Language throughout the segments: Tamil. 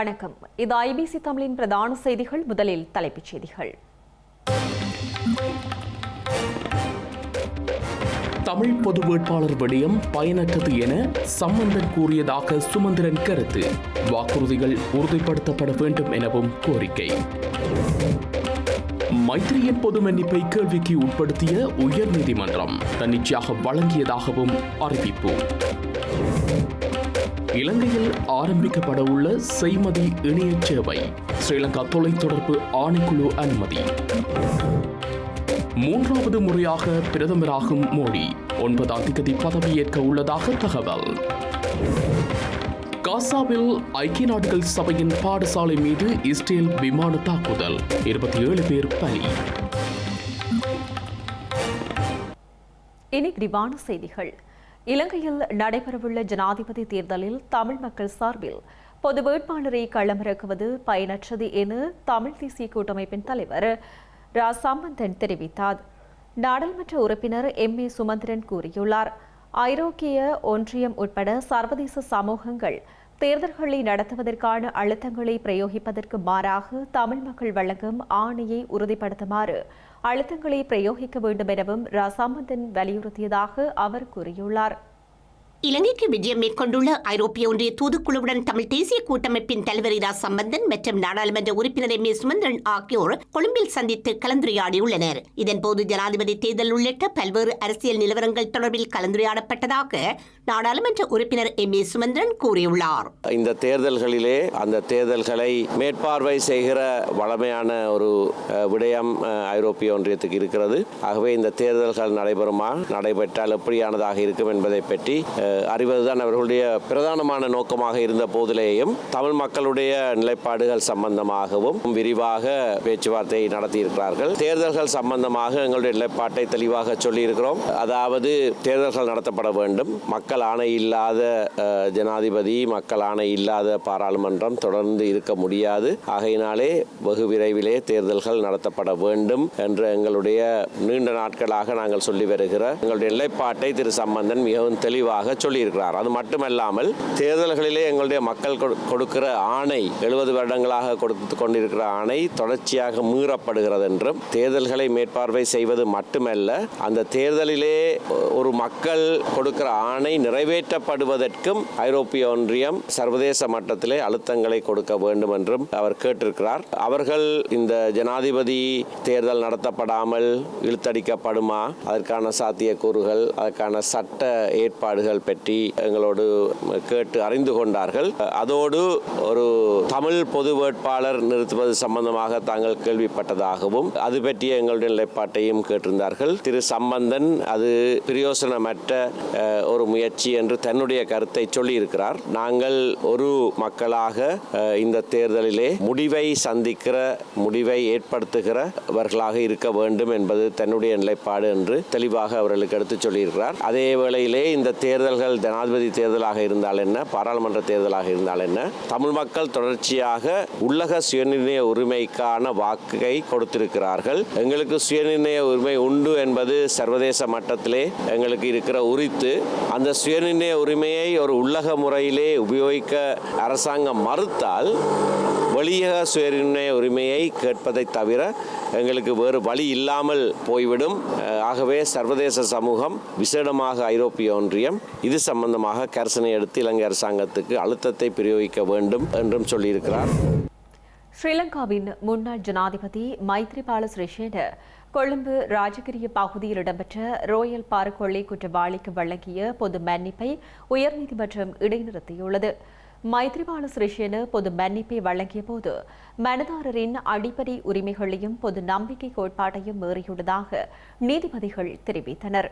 வணக்கம். இது ஐபிசி தமிழின் பிரதான செய்திகள். முதலில் தலைப்புச் செய்திகள். தமிழ் பொது வேட்பாளர் விடயம் பயனற்றது என சம்பந்தன் கூறியதாக சுமந்திரன் கருத்து. வாக்குறுதிகள் உறுதிப்படுத்தப்பட வேண்டும் எனவும் கோரிக்கை. மைத்திரியின் பொது மன்னிப்பை கேள்விக்கு உட்படுத்திய உயர்நீதிமன்றம் தன்னிச்சையாக வழங்கியதாகவும் அறிவிப்பு. இலங்கையில் ஆரம்பிக்கப்பட உள்ள செய்மதி இணைய சேவை. ஸ்ரீலங்கா தொலைத்தொடர்பு ஆணைக்குழு அனுமதி. மூன்றாவது முறையாக பிரதமராகும் மோடி. ஒன்பதாம் திகதி பதவியேற்க உள்ளதாக தகவல். காசாவில் ஐக்கிய நாடுகள் சபையின் பாடசாலை மீது இஸ்ரேல் விமான தாக்குதல். இருபத்தி ஏழு பேர் பலி. இனி விரிவான செய்திகள். இலங்கையில் நடைபெறவுள்ள ஜனாதிபதி தேர்தலில் தமிழ் மக்கள் சார்பில் பொது வேட்பாளரை களமிறக்குவது பயனற்றது என தமிழ் தேசிய கூட்டமைப்பின் தலைவர் ரா சம்பந்தன் தெரிவித்தார். நாடாளுமன்ற உறுப்பினர் எம். ஏ. சுமந்திரன் கூறியுள்ளார். ஐரோப்பிய ஒன்றியம் உட்பட சர்வதேச சமூகங்கள் தேர்தல்களை நடத்துவதற்கான அழுத்தங்களை பிரயோகிப்பதற்கு மாறாக தமிழ் மக்கள் வழங்கும் ஆணையை உறுதிப்படுத்துமாறு அழுத்தங்களை பிரயோகிக்க வேண்டும் எனவும் ரசாமந்தன் வலியுறுத்தியதாக அவர் கூறியுள்ளார். இலங்கைக்கு விஜயம் மேற்கொண்டுள்ள ஐரோப்பிய ஒன்றிய தூதுக்குழுவுடன் தமிழ் தேசிய கூட்டமைப்பின் தலைவர் இரா சம்பந்தன் மற்றும் நாடாளுமன்ற உறுப்பினர் எம் ஏ சுமந்திரன் ஆகியோர் கொழும்பில் சந்தித்து கலந்துரையாடியுள்ளனர். இதன்போது ஜனாதிபதி தேர்தல் உள்ளிட்ட பல்வேறு அரசியல் நிலவரங்கள் தொடர்பில் கலந்துரையாடப்பட்டதாக நாடாளுமன்ற உறுப்பினர் எம் ஏ சுமந்திரன் கூறியுள்ளார். இந்த தேர்தல்களிலே அந்த தேர்தல்களை மேற்பார்வை செய்கிற வளமையான ஒரு விடயம் அஹ், ஐரோப்பிய ஒன்றியத்துக்கு இருக்கிறது. ஆகவே இந்த தேர்தல்கள் நடைபெறுமா நடைபெற்றால் எப்படியானதாக இருக்கும் என்பதை பற்றி அறிவதுதான் அவர்களுடைய பிரதானமான நோக்கமாக இருந்த போதிலேயும் தமிழ் மக்களுடைய நிலைப்பாடுகள் சம்பந்தமாகவும் விரிவாக பேச்சுவார்த்தை நடத்தியிருக்கிறார்கள். தேர்தல்கள் சம்பந்தமாக எங்களுடைய நிலைப்பாட்டை தெளிவாக சொல்லியிருக்கிறோம். அதாவது தேர்தல்கள் நடத்தப்பட வேண்டும். மக்கள் ஆணை இல்லாத ஜனாதிபதி மக்கள் ஆணை இல்லாத பாராளுமன்றம் தொடர்ந்து இருக்க முடியாது. ஆகையினாலே வெகு விரைவிலே தேர்தல்கள் நடத்தப்பட வேண்டும் என்று எங்களுடைய நீண்ட நாட்களாக நாங்கள் சொல்லி வருகிற எங்களுடைய நிலைப்பாட்டை திரு சம்பந்தன் மிகவும் தெளிவாக சொல்லியிருக்கிறார். அது மட்டுமல்லாமல் தேர்தல்களிலே எங்களுடைய மக்கள் கொடு- கொடுக்கிற ஆணை எழுபது வருடங்களாக கொடுத்து கொண்டிருக்கிற ஆணை தொடர்ச்சியாக மீறப்படுகிறது என்றும் தேர்தல்களை மேற்பார்வை செய்வது மட்டுமல்ல அந்த தேர்தலிலே ஒரு மக்கள் கொடுக்கிற ஆணை நிறைவேற்றப்படுவதற்கும் ஐரோப்பிய ஒன்றியம் சர்வதேச மட்டத்திலே அழுத்தங்களை கொடுக்க வேண்டும் என்றும் அவர் கேட்டிருக்கிறார். அவர்கள் இந்த ஜனாதிபதி தேர்தல் நடத்தப்படாமல் இழுத்தடிக்கப்படுமா? அதற்கான சாத்தியக்கூறுகள் அதற்கான சட்ட ஏற்பாடுகள் பற்றி எங்களோடு கேட்டு அறிந்து கொண்டார்கள். அதோடு ஒரு தமிழ் பொது வேட்பாளர் நிறுத்துவது சம்பந்தமாக தாங்கள் கேள்விப்பட்டதாகவும் அது பற்றிய எங்களுடைய நிலைப்பாட்டையும் கேட்டிருந்தார்கள். திரு சம்பந்தன் அது பிரயோசனமற்ற ஒரு முயற்சி என்று தன்னுடைய கருத்தை சொல்லியிருக்கிறார். நாங்கள் ஒரு மக்களாக இந்த தேர்தலிலே முடிவை சந்திக்கிற முடிவை ஏற்படுத்துகிறவர்களாக இருக்க வேண்டும் என்பது தன்னுடைய நிலைப்பாடு என்று தெளிவாக அவர்களுக்கு எடுத்துச் சொல்லியிருக்கிறார். அதே வேளையிலே இந்த தேர்தல்கள் ஜனாதிபதி தேர்தலாக இருந்தால் என்ன? பாராளுமன்ற தேர்தலாக இருந்தால் என்ன? தமிழ் மக்கள் தொடர்ச்சியாக உள்ளக சுயநிர்ணய உரிமைக்கான வாக்கை கொடுத்திருக்கிறார்கள். எங்களுக்கு சுயநிர்ணய உரிமை உண்டு என்பது சர்வதேச மட்டத்திலே எங்களுக்கு இருக்கிற உரித்து அந்த சுயநிர்ணய உரிமையை ஒரு உள்ளக முறையிலே உபயோகிக்க அரசாங்கம் மறுத்தால் வெளியக சுயநிர்ணய உரிமையை கேட்பதை தவிர எங்களுக்கு வேறு வழி இல்லாமல் போய்விடும். ஆகவே சர்வதேச சமூகம் விசேடமாக ஐரோப்பிய ஒன்றியம் இது சம்பந்தமாக கரிசனை எடுத்து இலங்கை அரசாங்கத்துக்கு அழுத்தத்தை பிரயோகிக்க வேண்டும் என்றும் சொல்லியிருக்கிறார். ஸ்ரீலங்காவின் முன்னாள் ஜனாதிபதி மைத்ரிபால சிறிசேன கொழும்பு ராஜகிரிய பகுதியில் இடம்பெற்ற ரோயல் பார்க் கொள்ளை குற்றவாளிக்கு வழங்கிய பொது மன்னிப்பை உயர்நீதிமன்றம் இடைநிறுத்தியுள்ளது. மைத்ரிபால சிறிசேன பொது மன்னிப்பை வழங்கிய போது மனதாரரின் அடிப்படை உரிமைகளையும் பொது நம்பிக்கை கோட்பாட்டையும் மீறியுள்ளதாக நீதிபதிகள் தெரிவித்தனர்.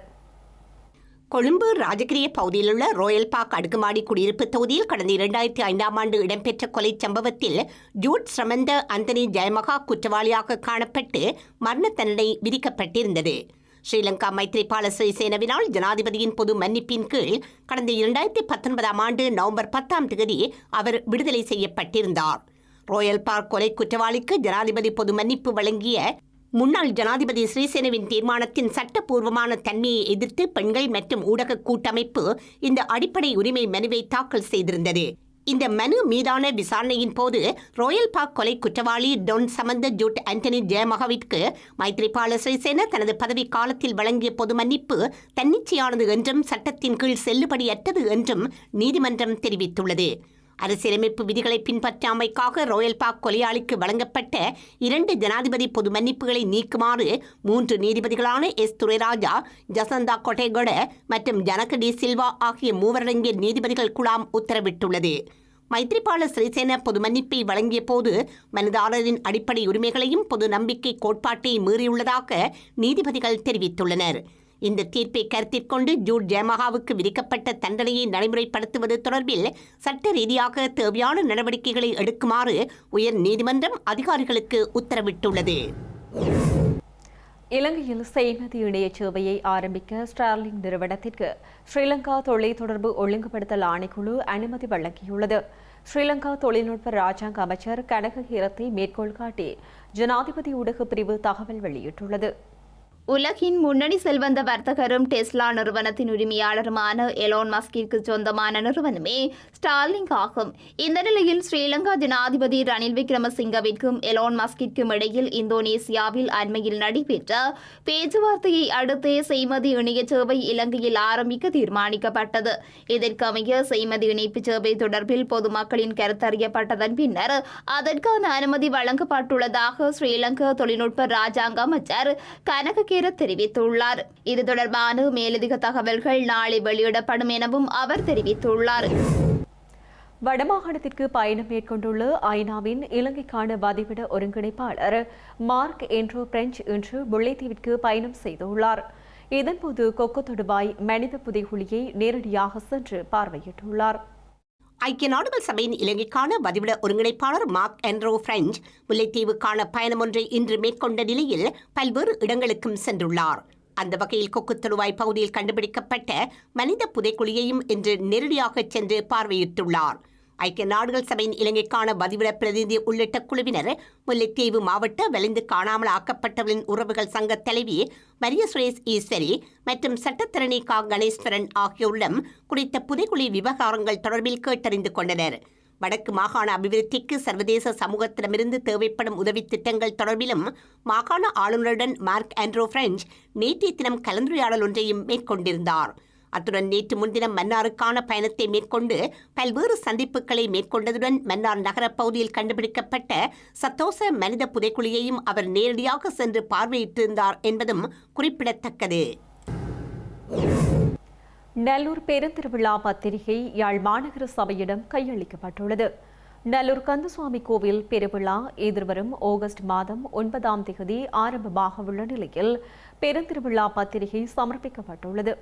கொழும்பு ராஜகிரிய பகுதியில் உள்ள ரோயல் பார்க் அடுக்குமாடி குடியிருப்பு தொகுதியில் கடந்த இரண்டாயிரத்தி ஐந்தாம் ஆண்டு இடம்பெற்ற கொலை சம்பவத்தில் ஜூட் சமந்த அந்தனி ஜெயமகா குற்றவாளியாக காணப்பட்டு மரண தண்டனை விதிக்கப்பட்டிருந்தது. ஸ்ரீலங்கா மைத்ரிபால சிறிசேனவினால் ஜனாதிபதியின் பொது மன்னிப்பின் கீழ் கடந்த இரண்டாயிரத்தி பத்தொன்பதாம் ஆண்டு நவம்பர் பத்தாம் தேதி அவர் விடுதலை செய்யப்பட்டிருந்தார். ரோயல் பார்க் கொலை குற்றவாளிக்கு ஜனாதிபதி பொது மன்னிப்பு வழங்கிய முன்னாள் ஜனாதிபதி ஸ்ரீசேனவின் தீர்மானத்தின் சட்டப்பூர்வமான தன்மையை எதிர்த்து பெண்கள் மற்றும் ஊடக கூட்டமைப்பு இந்த அடிப்படை உரிமை மனுவை தாக்கல் செய்திருந்தது. இந்த மனு மீதான விசாரணையின் போது ரோயல் பார்க் கொலை குற்றவாளி டொன் சமந்த ஜூட் ஆண்டனி ஜெயமகவிற்கு மைத்ரிபால சிறிசேன தனது பதவி காலத்தில் வழங்கிய பொது மன்னிப்பு தன்னிச்சையானது என்றும் சட்டத்தின் கீழ் செல்லுபடியற்றது என்றும் நீதிமன்றம் தெரிவித்துள்ளது. அரசியலமைப்பு விதிகளை பின்பற்றாமைக்காக ரோயல் பார்க் கொலையாளிக்கு வழங்கப்பட்ட இரண்டு ஜனாதிபதி பொது மன்னிப்புகளை நீக்குமாறு மூன்று நீதிபதிகளான எஸ். துரைராஜா ஜசந்தா கொட்டேகொட மற்றும் ஜனக டி. சில்வா ஆகிய மூவரடங்கிய நீதிபதிகள் குழாம் உத்தரவிட்டுள்ளது. மைத்ரிபால சிறிசேன பொது மன்னிப்பை வழங்கிய போது மனிதாரரின் அடிப்படை உரிமைகளையும் பொது நம்பிக்கை கோட்பாட்டை மீறியுள்ளதாக நீதிபதிகள் தெரிவித்துள்ளனர். இந்த தீர்ப்பை கருத்தில் கொண்டு ஜூட் ஜெயமகாவுக்கு விதிக்கப்பட்ட தண்டனையை நடைமுறைப்படுத்துவது தொடர்பில் சட்ட ரீதியாக தேவையான நடவடிக்கைகளை எடுக்குமாறு உயர் நீதிமன்றம் அதிகாரிகளுக்கு உத்தரவிட்டுள்ளது. இலங்கையில் செய்மதி இணைய சேவையை ஆரம்பிக்க ஸ்டார்லிங் நிறுவனத்திற்கு ஸ்ரீலங்கா தொலைத்தொடர்பு ஒழுங்குபடுத்தல் ஆணைக்குழு அனுமதி வழங்கியுள்ளது. ஸ்ரீலங்கா தொழில்நுட்ப ராஜாங்க அமைச்சர் கனக ஹீரத்தை மேற்கோள் காட்டி ஜனாதிபதி ஊடக பிரிவு தகவல் வெளியிட்டுள்ளது. உலகின் முன்னணி செல்வந்த வர்த்தகரும் டெஸ்லா நிறுவனத்தின் உரிமையாளருமான எலோன் மஸ்கிற்கு சொந்தமான நிறுவனமே ஸ்டார்லிங்க் ஆகும் இந்த நிலையில் ஸ்ரீலங்கா ஜனாதிபதி ரணில் விக்ரமசிங்கவிற்கும் எலோன் மஸ்கிற்கும் இடையில் இந்தோனேசியாவில் அண்மையில் நடைபெற்ற பேச்சுவார்த்தையை அடுத்தே செய்மதி இணைய சேவை இலங்கையில் ஆரம்பிக்க தீர்மானிக்கப்பட்டது. இதற்கமைய செய்மதி இணைப்பு சேவை தொடர்பில் பொதுமக்களின் கருத்தறியப்பட்டதன் பின்னர் அதற்கான அனுமதி வழங்கப்பட்டுள்ளதாக ஸ்ரீலங்கா தொழில்நுட்ப ராஜாங்க அமைச்சர் கனககீர தெரிவித்துள்ளார். இது தொடர்பான மேலதிக தகவல்கள் நாளை வெளியிடப்படும் எனவும் அவர் தெரிவித்துள்ளார். வடமாகாணத்திற்கு பயணம் மேற்கொண்டுள்ள ஐநாவின் இலங்கைக்கான வதிவிட ஒருங்கிணைப்பாளர் மார்க் என்ட்ரோ பிரெஞ்ச் இன்று முல்லைத்தீவிற்கு பயணம் செய்துள்ளார். இதன்போது கொக்கு மனித புதைகுழியை நேரடியாக சென்று பார்வையிட்டுள்ளார். ஐக்கிய நாடுகள் சபையின் இலங்கைக்கான வதிவிட ஒருங்கிணைப்பாளர் மார்க் என்ரோ பிரெஞ்ச் முல்லைத்தீவுக்கான பயணம் ஒன்றை இன்று மேற்கொண்ட நிலையில் பல்வேறு இடங்களுக்கும் சென்றுள்ளார். அந்த வகையில் கொக்கு பகுதியில் கண்டுபிடிக்கப்பட்ட மனித புதைக்குழியையும் இன்று நேரடியாக சென்று பார்வையிட்டுள்ளார். ஐக்கிய நாடுகள் சபையின் இலங்கைக்கான பதிவிட பிரதிநிதி உள்ளிட்ட குழுவினர் முல்லைத்தீவு மாவட்ட வலிந்து காணாமல் ஆக்கப்பட்டவர்களின் உறவுகள் சங்க தலைவி மரிய சுரேஷ் ஈஸ்வரி மற்றும் சட்டத்திறனி கா. கணேஸ்வரன் ஆகியோரிடம் குறித்த புதைக்குழி விவகாரங்கள் தொடர்பில் கேட்டறிந்து கொண்டனர். வடக்கு மாகாண அபிவிருத்திக்கு சர்வதேச சமூகத்திடமிருந்து தேவைப்படும் உதவி திட்டங்கள் தொடர்பிலும் மாகாண ஆளுநருடன் மார்க் ஆண்ட்ரோ பிரெஞ்ச் நேற்றைய தினம் கலந்துரையாடல் ஒன்றையும் மேற்கொண்டிருந்தார். அத்துடன் நேற்று முன்தினம் மன்னாருக்கான பயணத்தை மேற்கொண்டு பல்வேறு சந்திப்புகளை மேற்கொண்டதுடன் மன்னார் நகரப் பகுதியில் கண்டுபிடிக்கப்பட்ட சத்தோச மனித புதைக்குழியையும் அவர் நேரடியாக சென்று பார்வையிட்டிருந்தார் என்பதும் குறிப்பிடத்தக்கது. நல்லூர் பெருந்திருவிழா பத்திரிகை யாழ் மாநகர சபையிடம் கையளிக்கப்பட்டுள்ளது. நல்லூர் கந்தசுவாமி கோவில் பெருவிழா எதிர்வரும் ஆகஸ்ட் மாதம் ஒன்பதாம் தேதி ஆரம்பமாக உள்ள நிலையில் பெருந்திருவிழா பத்திரிகை சமர்ப்பிக்கப்பட்டுள்ளது.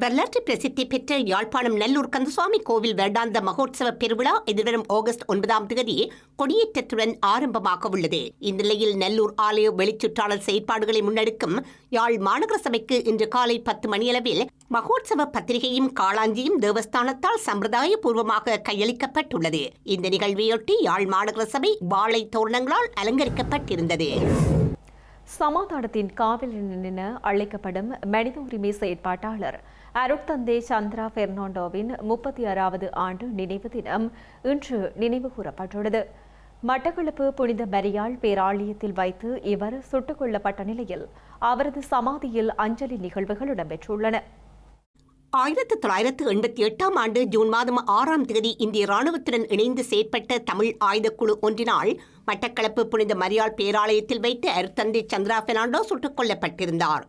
வரலாற்று பிரசித்தி பெற்ற யாழ்ப்பாணம் நல்லூர் கந்தசுவாமி கோவில் வருடாந்த மகோத்சவ பெருவிழா எதிர்வரும் ஆகஸ்ட் ஒன்பதாம் தேதி கொடியேற்றத்துடன் ஆரம்பமாக உள்ளது. இந்நிலையில் நல்லூர் ஆலய வெளிச்சுற்றாளர் செயற்பாடுகளை முன்னெடுக்கும் யாழ் மாநகர சபைக்கு இன்று காலை பத்து மணியளவில் மகோத்சவ பத்திரிகையும் காளாஞ்சியும் தேவஸ்தானத்தால் சம்பிரதாய பூர்வமாக கையளிக்கப்பட்டுள்ளது. இந்த நிகழ்வையொட்டி யாழ் மாநகர சபை வாழை தோரணங்களால் அலங்கரிக்கப்பட்டிருந்தது. சமாதானத்தின் காவலன் என அழைக்கப்படும் மனித உரிமை செயற்பாட்டாளர் அருட்தந்தை சந்திரா பெர்னாண்டோவின் முப்பத்தி ஆறாவது ஆண்டு நினைவு தினம் இன்று நினைவு கூறப்பட்டுள்ளது. மட்டக்களப்பு புனித மரியாள் பேராலயத்தில் வைத்து இவர் சுட்டுக் கொல்லப்பட்ட நிலையில் அவரது சமாதியில் அஞ்சலி நிகழ்வுகள் இடம்பெற்றுள்ளன. ஆயிரத்து தொள்ளாயிரத்து எண்பத்தி எட்டாம் ஆண்டு ஜூன் மாதம் ஆறாம் தேதி இந்திய ராணுவத்துடன் இணைந்து செயற்பட்ட தமிழ் ஆயுதக்குழு ஒன்றினால் மட்டக்களப்பு புனித மரியாள் பேராலயத்தில் வைத்து அருத்தந்தை சந்திரா பெர்னாண்டோ சுட்டுக் கொல்லப்பட்டிருந்தார்.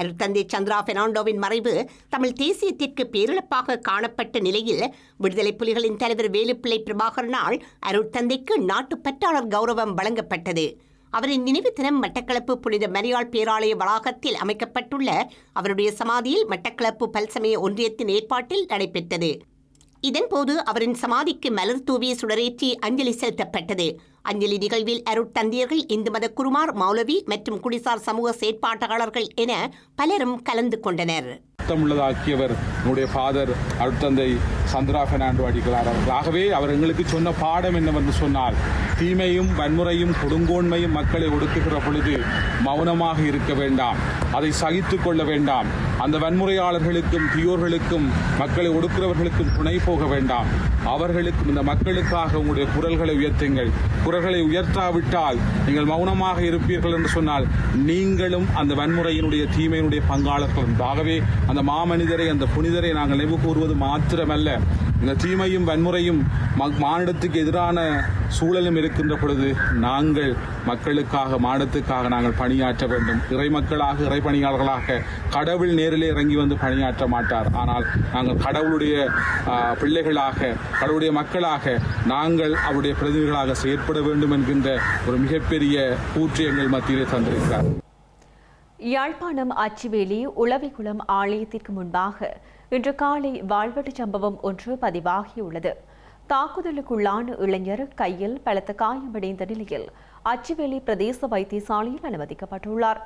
அருட்தந்தை சந்திரா பெர்னாண்டோவின் மறைவு தமிழ் தேசியத்திற்கு பேரிழப்பாக காணப்பட்ட நிலையில் விடுதலை புலிகளின் தலைவர் வேலுப்பிள்ளை பிரபாகரனால் அருட்தந்தைக்கு நாட்டுப்பற்றாளர் கௌரவம் வழங்கப்பட்டது. அவரின் நினைவு தினம் மட்டக்களப்பு புனித மரியாள் பேராலய வளாகத்தில் அமைக்கப்பட்டுள்ள அவருடைய சமாதியில் மட்டக்களப்பு பல்சமய ஒன்றியத்தின் ஏற்பாட்டில் நடைபெற்றது. இதன்போது அவரின் சமாதிக்கு மலர் தூவி சுடரேற்றி அஞ்சலி செலுத்தப்பட்டது. அஞ்சலி நிகழ்வில் அருட்தந்தியர்கள் இந்து மத குருமார் மௌலவி மற்றும் குடிசார் சமூக செயற்பாட்டாளர்கள் என பலரும் கலந்து கொண்டனர். அர்த்தமுள்ளதாக்கியவர் நம்முடைய ஃபாதர் அருட்தந்தை சந்திரா பெர்னாண்டோ அடிக்கிறார் அவர்கள். ஆகவே அவர் எங்களுக்கு சொன்ன பாடம் என்னவென்று சொன்னால் தீமையும் வன்முறையும் கொடுங்கோன்மையும் மக்களை ஒடுக்குகிற பொழுது மௌனமாக இருக்க வேண்டாம் அதை சகித்து கொள்ள வேண்டாம் அந்த வன்முறையாளர்களுக்கும் தீயோர்களுக்கும் மக்களை ஒடுக்கிறவர்களுக்கும் துணை போக வேண்டாம். அவர்களுக்கும் இந்த மக்களுக்காக உங்களுடைய குரல்களை உயர்த்துங்கள். குரல்களை உயர்த்தாவிட்டால் நீங்கள் மௌனமாக இருப்பீர்கள் என்று சொன்னால் நீங்களும் அந்த வன்முறையினுடைய தீமையினுடைய பங்காளர்கள். ஆகவே அந்த மாமனிதரை அந்த புனிதரை நாங்கள் நினைவு கூறுவது மாத்திரமல்ல. இந்த தீமையும் வன்முறையும் ம- மானிடத்துக்கு எதிரான சூழலும் இருக்கின்ற பொழுது நாங்கள் மக்களுக்காக மானிடத்துக்காக நாங்கள் பணியாற்ற வேண்டும். இறை மக்களாக இறை பணியாளர்களாக கடவுள் நேரிலே இறங்கி வந்து பணியாற்ற மாட்டார். ஆனால் நாங்கள் கடவுளுடைய பிள்ளைகளாக கடவுளுடைய மக்களாக நாங்கள் அவருடைய பிரதிநிதிகளாக செயற்பட வேண்டும் என்கின்ற ஒரு மிகப்பெரிய கூற்று எங்கள் மத்தியிலே தந்திருக்கிறார் யாழ்ப்பாணம் அச்சுவேலி உளவிக்குளம் ஆலயத்திற்கு முன்பாக இன்று காலை வாழ்வெட்டு சம்பவம் ஒன்று பதிவாகியுள்ளது. தாக்குதலுக்குள்ளான இளைஞர் கையில் பலத்த காயமடைந்த நிலையில் அச்சுவேலி பிரதேச வைத்தியசாலையில் அனுமதிக்கப்பட்டுள்ளார்.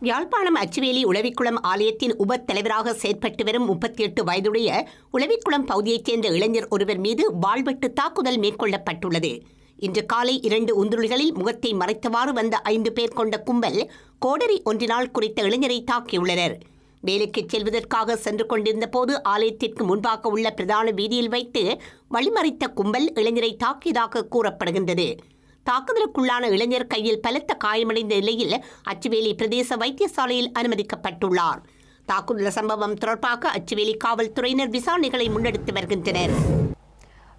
யாழ்ப்பாணம் அச்சுவேலி உளவிக்குளம் ஆலயத்தின் உப தலைவராக செயற்பட்டு வரும் முப்பத்தி எட்டு வயதுடைய உளவிக்குளம் பகுதியைச் சேர்ந்த இளைஞர் ஒருவர் மீது வாழ்வெட்டு தாக்குதல் மேற்கொள்ளப்பட்டுள்ளது. இன்று காலை இரண்டு உந்துருளிகளில் முகத்தை மறைத்தவாறு வந்த ஐந்து பேர் கொண்ட கும்பல் கோடரி ஒன்றினால் குறித்த இளைஞரை தாக்கியுள்ளனர். வேலைக்கு செல்வதற்காக சென்று கொண்டிருந்த போது ஆலயத்திற்கு முன்பாக உள்ள பிரதான வீதியில் வைத்து வழிமறைத்த கும்பல் இளைஞரை தாக்கியதாக கூறப்படுகின்றது. தாக்குதலுக்குள்ளான இளைஞர் கையில் பலத்த காயமடைந்த நிலையில் அச்சுவேலி பிரதேச வைத்தியசாலையில் அனுமதிக்கப்பட்டுள்ளார். தாக்குதல் சம்பவம் தொடர்பாக அச்சுவேலி காவல்துறையினர் விசாரணைகளை முன்னெடுத்து வருகின்றனர்.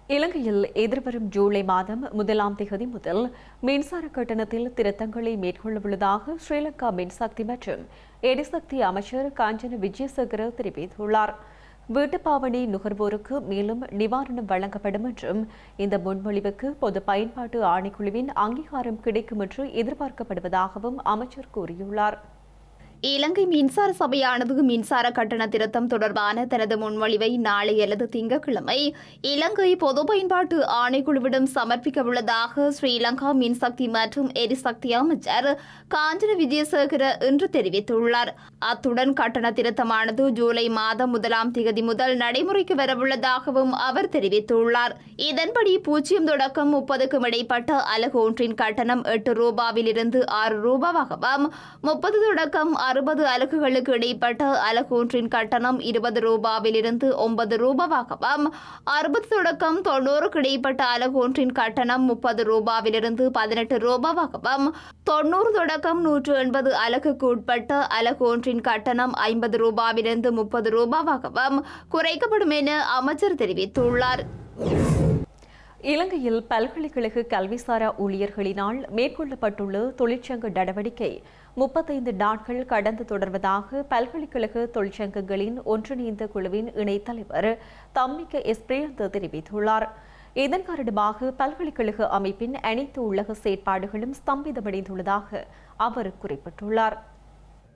இலங்கையில் எதிர்வரும் ஜூலை மாதம் முதலாம் தேதி முதல் மின்சார கட்டணத்தில் திருத்தங்களை மேற்கொள்ளவுள்ளதாக ஸ்ரீலங்கா மின்சக்தி மற்றும் எரிசக்தி அமைச்சர் காஞ்சன விஜயசேகர தெரிவித்துள்ளார். வீட்டுப்பாவணி நுகர்வோருக்கு மேலும் நிவாரணம் வழங்கப்படும் என்றும் இந்த முன்மொழிவுக்கு பொது பயன்பாட்டு ஆணைக்குழுவின் அங்கீகாரம் கிடைக்கும் என்று எதிர்பார்க்கப்படுவதாகவும் அமைச்சர் கூறியுள்ளார். இலங்கை மின்சார சபையானது மின்சார கட்டண திருத்தம் தொடர்பான தனது முன்மொழிவை நாளை அல்லது திங்கட்கிழமை இலங்கை பொது பயன்பாட்டு ஆணைக்குழுவிடம் சமர்ப்பிக்க உள்ளதாக ஸ்ரீலங்கா மின்சக்தி மற்றும் எரிசக்தி அமைச்சர் காஞ்சன விஜயசேகர இன்று தெரிவித்துள்ளார். அத்துடன் கட்டண திருத்தமானது ஜூலை மாதம் முதலாம் தேதி முதல் நடைமுறைக்கு வரவுள்ளதாகவும் அவர் தெரிவித்துள்ளார். இதன்படி பூஜ்ஜியம் தொடக்கம் முப்பதுக்கும் இடைப்பட்ட அலகு ஒன்றின் கட்டணம் எட்டு ரூபாவிலிருந்து ஆறு ரூபாவாகவும் முப்பது தொடக்கம் அறுபது அலகுகளுக்கு இடைப்பட்ட அலகு ஒன்றின் கட்டணம் இருபது ரூபாவிலிருந்து ஒன்பது ரூபாவாகவும் அறுபது தொடக்கம் தொண்ணூறுக்கு இடைப்பட்ட அலகு ஒன்றின் கட்டணம் முப்பது ரூபாவிலிருந்து பதினெட்டு ரூபாவாகவும் தொண்ணூறு தொடக்கம் நூற்று எண்பது அலகுக்கு உட்பட்ட அலகு ஒன்றின் கட்டணம் ஐம்பது ரூபாவிலிருந்து முப்பது ரூபாவாகவும் குறைக்கப்படும் என அமைச்சர் தெரிவித்துள்ளார். இலங்கையில் பல்கலைக்கழக கல்விசாரா ஊழியர்களினால் மேற்கொள்ளப்பட்டுள்ள தொழிற்சங்க நடவடிக்கை முப்பத்தைந்து நாட்கள் கடந்து தொடர்வதாக பல்கலைக்கழக தொழிற்சங்கங்களின் ஒன்றிணைந்த குழுவின் இணைத் தலைவர் தம்மிக்க எஸ் பிரியந்த தெரிவித்துள்ளார். இதன் காரணமாக பல்கலைக்கழக அமைப்பின் அனைத்து உள்ளக செயற்பாடுகளும் ஸ்தம்பிதமடைந்துள்ளதாக அவர் குறிப்பிட்டுள்ளார்.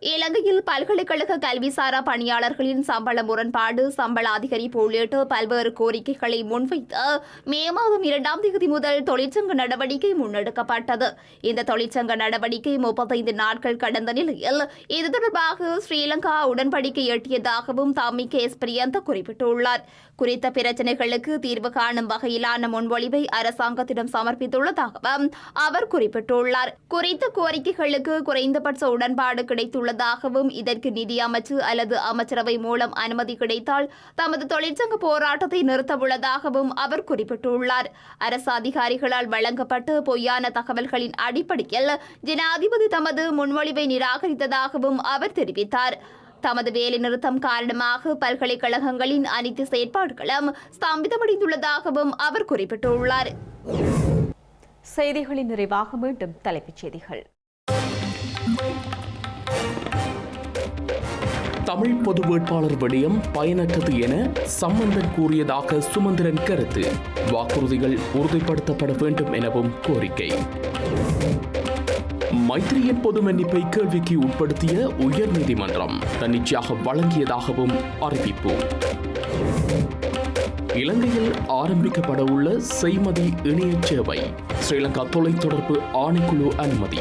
இலங்கையில் பல்கலைக்கழக கல்விசாரா பணியாளர்களின் சம்பள முரண்பாடு சம்பள அதிகரிப்பு உள்ளிட்ட பல்வேறு கோரிக்கைகளை முன்வைத்து மே மாதம் இரண்டாம் தேதி முதல் தொழிற்சங்க நடவடிக்கை முன்னெடுக்கப்பட்டது. இந்த தொழிற்சங்க நடவடிக்கை முப்பத்தைந்து நாட்கள் கடந்த நிலையில் இது தொடர்பாக ஸ்ரீலங்கா உடன்படிக்கை எட்டியதாகவும் தாமி கேஸ் பிரியந்த குறிப்பிட்டுள்ளார். குறித்த பிரச்சினைகளுக்கு தீர்வு காணும் வகையிலான முன்மொழிவை அரசாங்கத்திடம் சமர்ப்பித்துள்ளதாகவும் அவர் குறிப்பிட்டுள்ளார். குறித்த கோரிக்கைகளுக்கு குறைந்தபட்ச உடன்பாடு கிடைத்துள்ள உள்ளதாகவும் இதற்கு நிதி அமைச்சு அல்லது அமைச்சரவை மூலம் அனுமதி கிடைத்தால் தமது தொழிற்சங்க போராட்டத்தை நிறுத்த உள்ளதாகவும் அவர் குறிப்பிட்டுள்ளார். அரசு அதிகாரிகளால் வழங்கப்பட்டு பொய்யான தகவல்களின் அடிப்படையில் ஜனாதிபதி தமது முன்மொழிவை நிராகரித்ததாகவும் அவர் தெரிவித்தார். தமது வேலை நிறுத்தம் காரணமாக பல்கலைக்கழகங்களின் அனைத்து செயற்பாடுகளும் ஸ்தம்பிதமடைந்துள்ளதாகவும் அவர் குறிப்பிட்டுள்ளார். செய்திகளின் நிறைவாக மீண்டும் தலைப்புச் செய்திகள். தமிழ் பொது வேட்பாளர் விடயம் பயனற்றது என சம்பந்தன் கூறியதாக சுமந்திரன் கருத்து. வாக்குறுதிகள் உறுதிப்படுத்தப்பட வேண்டும் எனவும் கோரிக்கை. மைத்திரியின் பொது மன்னிப்பை கேள்விக்கு உட்படுத்திய உயர்நீதிமன்றம் தன்னிச்சையாக வழங்கியதாகவும் அறிவிப்பு. இலங்கையில் ஆரம்பிக்கப்பட உள்ள செய்மதி இணைய சேவை ஸ்ரீலங்கா தொலைத்தொடர்பு ஆணைக்குழு அனுமதி.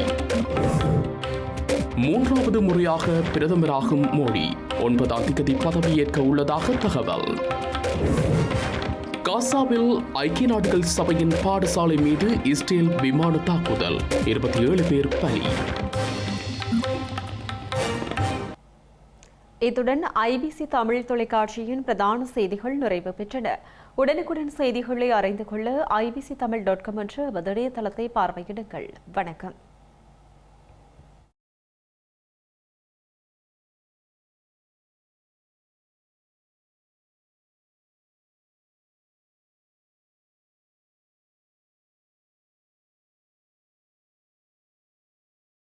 மூன்றாவது முறையாக பிரதமராகும் மோடி. ஒன்பதாம் தேதி பதவியேற்க உள்ளதாக தகவல். காசாவில் ஐக்கிய நாடுகள் சபையின் பாடசாலை மீது இஸ்ரேல் விமான தாக்குதல். இருபத்தி ஏழு பேர் பலி. இத்துடன் ஐபிசி தமிழ் தொலைக்காட்சியின் பிரதான செய்திகள் நிறைவு பெற்றன. உடனுக்குடன் செய்திகளை அறிந்து கொள்ள ஐபிசி தமிழ் டாட் காம் என்ற எமது இணையதளத்தை பார்வையிடுங்கள். வணக்கம்.